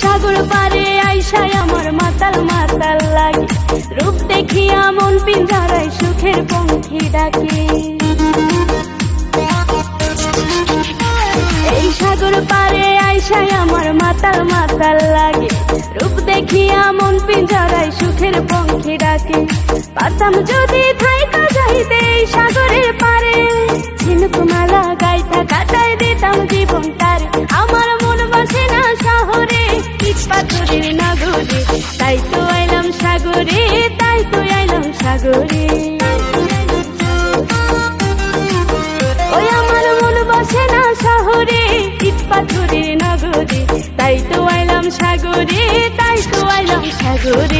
সাগর পারে আইসায় আমার মাতাল মাতাল লাগে। রূপ দেখিয়া মন পিঞ্জারায় সুখের পঙ্খী ডাকে। এই সাগর পারে আইসায় আমার মাতাল মাতাল লাগে। রূপ দেখিয়া মন পিঞ্জারায় সুখের পঙ্খী ডাকে। পাতাম যদি সাগরে। ওই আমার মন বসে না শহরে, ইট পাথরের নগরে। তাই তো আইলাম সাগরে, তাই তো আইলাম সাগরে।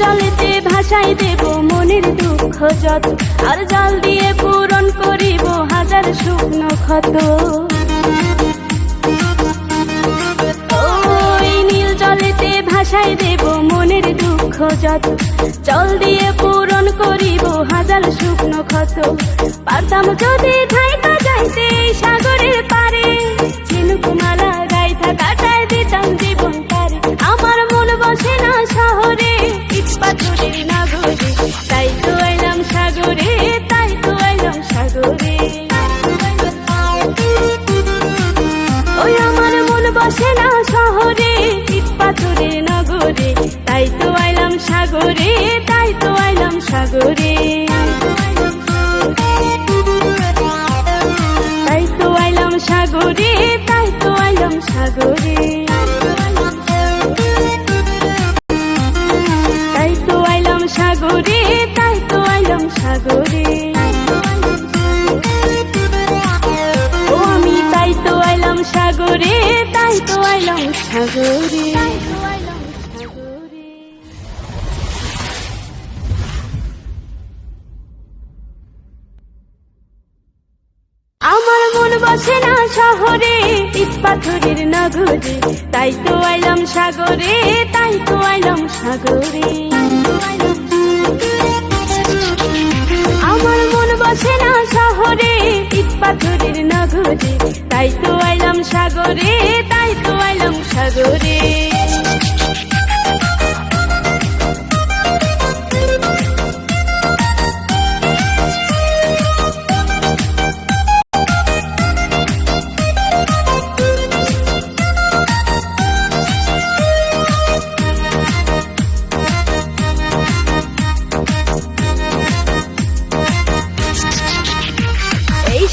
জলেতে ভাসাই দেব মনের দুঃখ যত। আর জল দিয়ে পূরণ করিব হাজার শুকনো ক্ষত। নীল দেব মনের দুঃখ যত। জল দিয়ে পূরণ করিব হাজার শুকনো ক্ষত। পারতাম যদি ধাইকা যাইতে সাগরের পারে ঝিনুক ইট পাথরের নগরে, তাই তো আইলাম সাগরে, তাই তো আইলাম সাগরে। তাই তো আইলাম সাগরে, তাই তো আইলাম সাগরে। তাই তো আইলাম সাগরে, তাই তো আইলাম সাগরে। আমি সাগরে সাগরে আমার মন বসে না শহরে পাথরের নগরে। তাই তো আইলাম সাগরে, তাই তো আইলাম সাগরে। আমার মন বসে না শহরে, ইট পাথরের নগরে। তাই তো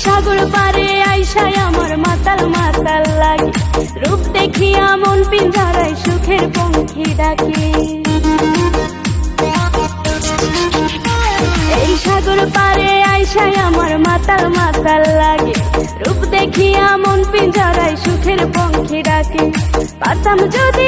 সাগর পারে আইসায় আমার মাতাল মাতাল লাগে। রূপ দেখিয়া মন পিঞ্জারায় সুখের পঙ্খী ডাকে। এই সাগর পারে আইসায় আমার মাতাল মাতাল লাগে। রূপ দেখিয়া মন পিঞ্জারায় সুখের পঙ্খী ডাকে। পাতাম যদি